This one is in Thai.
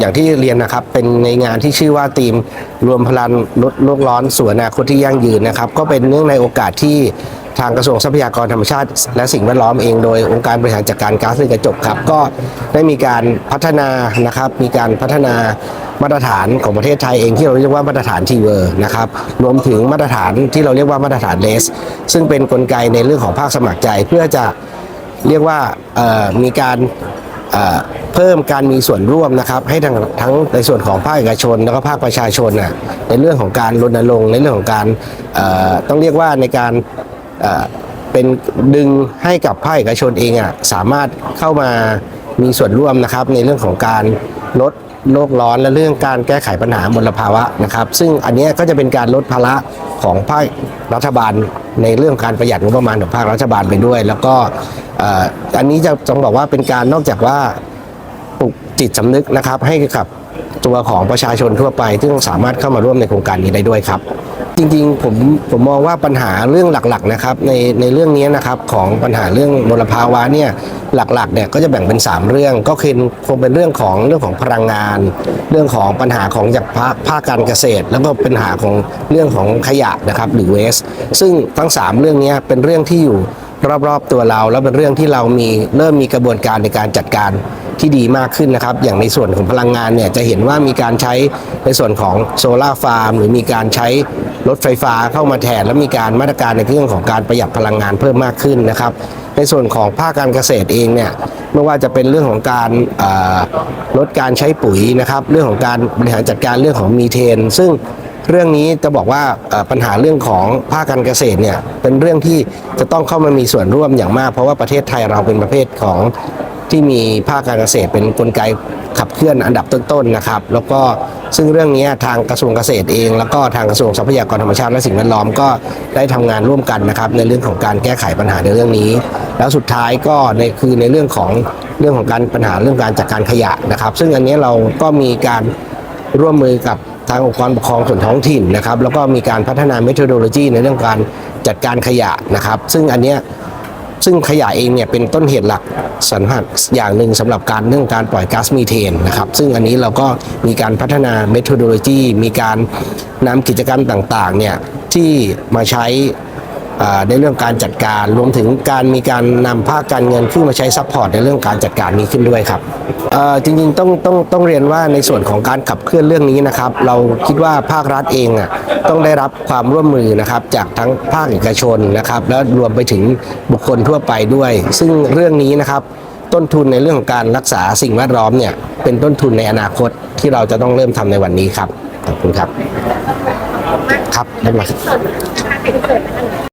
อย่างที่เรียนนะครับเป็นในงานที่ชื่อว่าทีมรวมพลังลดโลกร้อนสู่อนาคตที่ยั่งยืนนะครับ ก็เป็นเนื่องในโอกาสที่ทางกระทรวงทรัพยากรธรรมชาติ และสิ่งแวดล้อมเองโดยองค์การบริหารจัดการก๊าซเรือนกระจกครับ ก็ได้มีการพัฒนานะครับ มีการพัฒนามาตรฐานของประเทศไทยเองที่เราเรียกว่ามาตรฐานทีเวอร์นะครับรวมถึงมาตรฐานที่เราเรียกว่ามาตรฐานเลส ซึ่งเป็นกลไกในเรื่องของภาคสมัครใจเพื่อจะเรียกว่ามีการ เพิ่มการมีส่วนร่วมนะครับให้ทั้งทั้งในส่วนของภาคเอกชน แล้วก็ภาคประชาชนนะในเรื่องของการรณรงค์ในเรื่องของการต้องเรียกว่าในการเอ่อเป็นดึงให้กับภาคเอกชนเองอะสามารถเข้ามามีส่วนร่วมนะครับในเรื่องของการลด โลกร้อนและเรื่องการแก้ไขปัญหามลภาวะนะครับ ซึ่งอันนี้ก็จะเป็นการลดภาระของภาครัฐบาลในเรื่องการประหยัดงบประมาณของภาครัฐบาลไปด้วย แล้วก็อันนี้จะต้องบอกว่าเป็นการนอกจากว่าปลุกจิตสำนึกนะครับให้กับตัวของประชาชนทั่วไป ซึ่งสามารถเข้ามาร่วมในโครงการนี้ได้ด้วยครับ จริงๆผมผมมองว่าปัญหาเรื่องหลักๆนะครับในในเรื่องนี้นะครับของปัญหาเรื่องมลภาวะเนี่ยหลักๆเนี่ยก็จะแบ่งเป็น 3 เรื่องก็คือคงเป็นเรื่องของเรื่องของพลังงาน เรื่องของปัญหาของจากภาคภาคการเกษตร แล้วก็ปัญหาของเรื่องของขยะนะครับหรือเวสซึ่งทั้ง 3 เรื่องนี้เป็นเรื่องที่อยู่รอบๆตัวเรา แล้วเป็นเรื่องที่เรามีเริ่มมีกระบวนการในการจัดการที่ดีมากขึ้นนะครับ อย่างในส่วนของพลังงานเนี่ยจะเห็นว่ามีการใช้ในส่วนของโซลาร์ฟาร์มหรือมีการใช้ รถไฟฟ้าเข้ามาแทน และมีการมาตรการในเรื่องของการประหยัดพลังงานเพิ่มมากขึ้นนะครับ ในส่วนของภาคการเกษตรเองเนี่ยไม่ว่าจะเป็นเรื่องของการลดการใช้ปุ๋ยนะครับเรื่องของการบริหารจัดการเรื่องของมีเทน ซึ่งเรื่องนี้จะบอกว่าปัญหาเรื่องของภาคการเกษตรเนี่ยเป็นเรื่องที่จะต้องเข้ามามีส่วนร่วมอย่างมาก เพราะว่าประเทศไทยเราเป็นประเภทของ ที่มีภาคการเกษตรเป็นกลไกขับเคลื่อนอันดับต้นๆนะครับ แล้วก็ซึ่งเรื่องนี้ทางกระทรวงเกษตรเอง แล้วก็ทางกระทรวงทรัพยากรธรรมชาติและสิ่งแวดล้อมก็ได้ทำงานร่วมกันนะครับในเรื่องของการแก้ไขปัญหาในเรื่องนี้ แล้วสุดท้ายก็ในคือในเรื่องของเรื่องของการปัญหาเรื่องการจัดการขยะนะครับ ซึ่งอันนี้เราก็มีการร่วมมือกับทางองค์กรปกครองส่วนท้องถิ่นนะครับ แล้วก็มีการพัฒนาเมท o โ o โลจีในเรื่องการจัดการขยะนะครับ ซึ่งอันเนี้ย ซึ่งขยะเองเนี่ยเป็นต้นเหตุหลักสำคัญอย่างหนึ่งสำหรับการเรื่องการปล่อยก๊าซมีเทนนะครับ ซึ่งอันนี้เราก็มีการพัฒนาเมท o โ o โลจีมีการนำกิจกรรมต่างๆเนี่ยที่มาใช้ ในเรื่องการจัดการรวมถึงการมีการนำภาคการเงินขึ้นมาใช้ซัพพอร์ตในเรื่องการจัดการนี้ขึ้นด้วยครับเอ่อจริงๆต้องต้องต้องเรียนว่าในส่วนของการขับเคลื่อนเรื่องนี้นะครับเราคิดว่าภาครัฐเองอะต้องได้รับความร่วมมือนะครับจากทั้งภาคเอกชนนะครับและรวมไปถึงบุคคลทั่วไปด้วย ซึ่งเรื่องนี้นะครับต้นทุนในเรื่องของการรักษาสิ่งแวดล้อมเนี่ยเป็นต้นทุนในอนาคตที่เราจะต้องเริ่มทำในวันนี้ครับขอบคุณครับ ครับได้ไหม